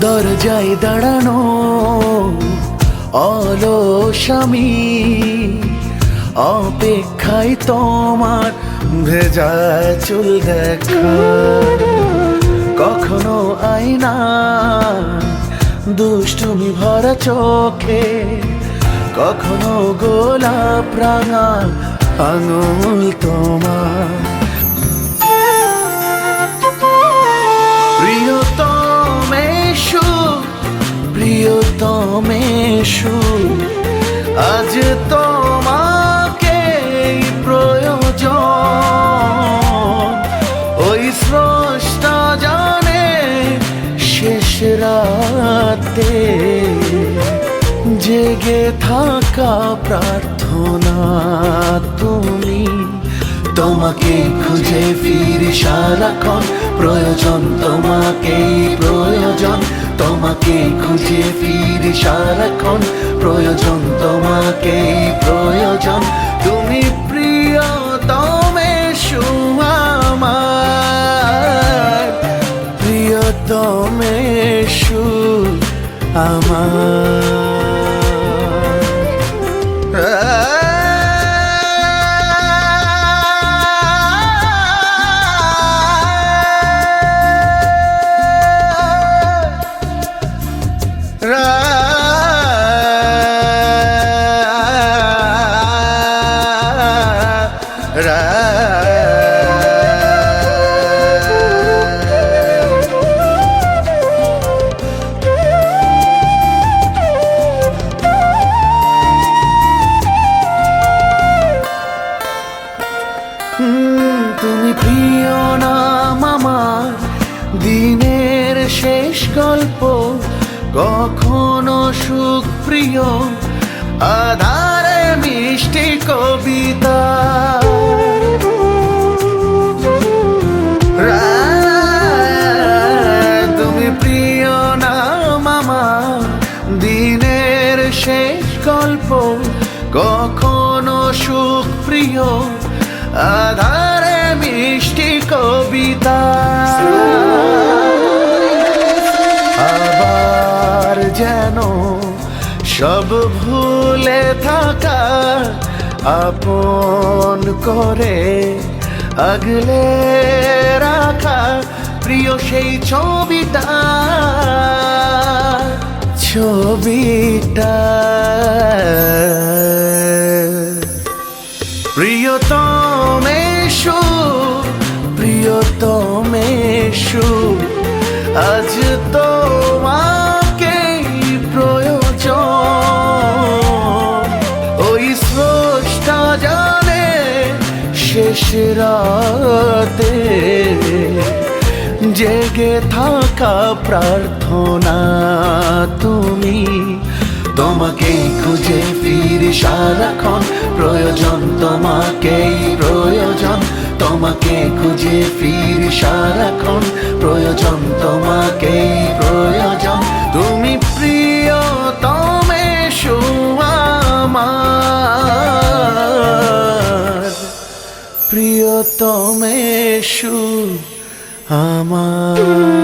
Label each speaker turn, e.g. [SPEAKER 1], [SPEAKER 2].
[SPEAKER 1] দাঁড়ানো। অলসামি অপেক্ষায় তোমার ভেজা চুল দেখা। কখনো আয়না, দুষ্টুমি ভরা চোখে। কখনো গোলাপ রাঙা আঙুল তোমার প্রিয়তমেশু আজ তোমাকে প্রয়োজন। ওই স্রষ্টা জানে শেষ রাতে জেগে থাকা প্রার্থনা তুমি। তোমাকে খুঁজে ফিরে সারাক্ষণ প্রয়োজন, তোমাকেই প্রয়োজন। তোমাকে খুঁজে ফিরে সারাক্ষণ। প্রয়োজন তোমাকে প্রয়োজন। তুমি প্রিয় তমে আমার। প্রিয় তমে হুম, তুমি প্রিয় নাম আমার দিনের শেষ গল্প কখনো সুখ প্রিয় আধারে মিষ্টি কবিতা। কখনো সুখ প্রিয়, আধারে মিষ্টি কবিতা। আবার যেন সব ভুলে থাকা আপন করে আগলে রাখা প্রিয় সেই ছবিটা। ছবিটা। প্রিয়তমেশু প্রিয়তমেশু আজ তোমাকে প্রয়োজন। ওই স্রষ্টা জানে শেষ রাতে জেগে থাকা প্রার্থনা তুমি। তোমাকে খুঁজে ফিরে সারাক্ষণ। প্রয়োজন তোমাকেই প্রয়োজন। তোমাকে খুঁজে ফিরে সারাক্ষণ। প্রয়োজন তোমাকেই প্রয়োজন। তুমি প্রিয় তমে আমার। প্রিয়তমেশু আমার।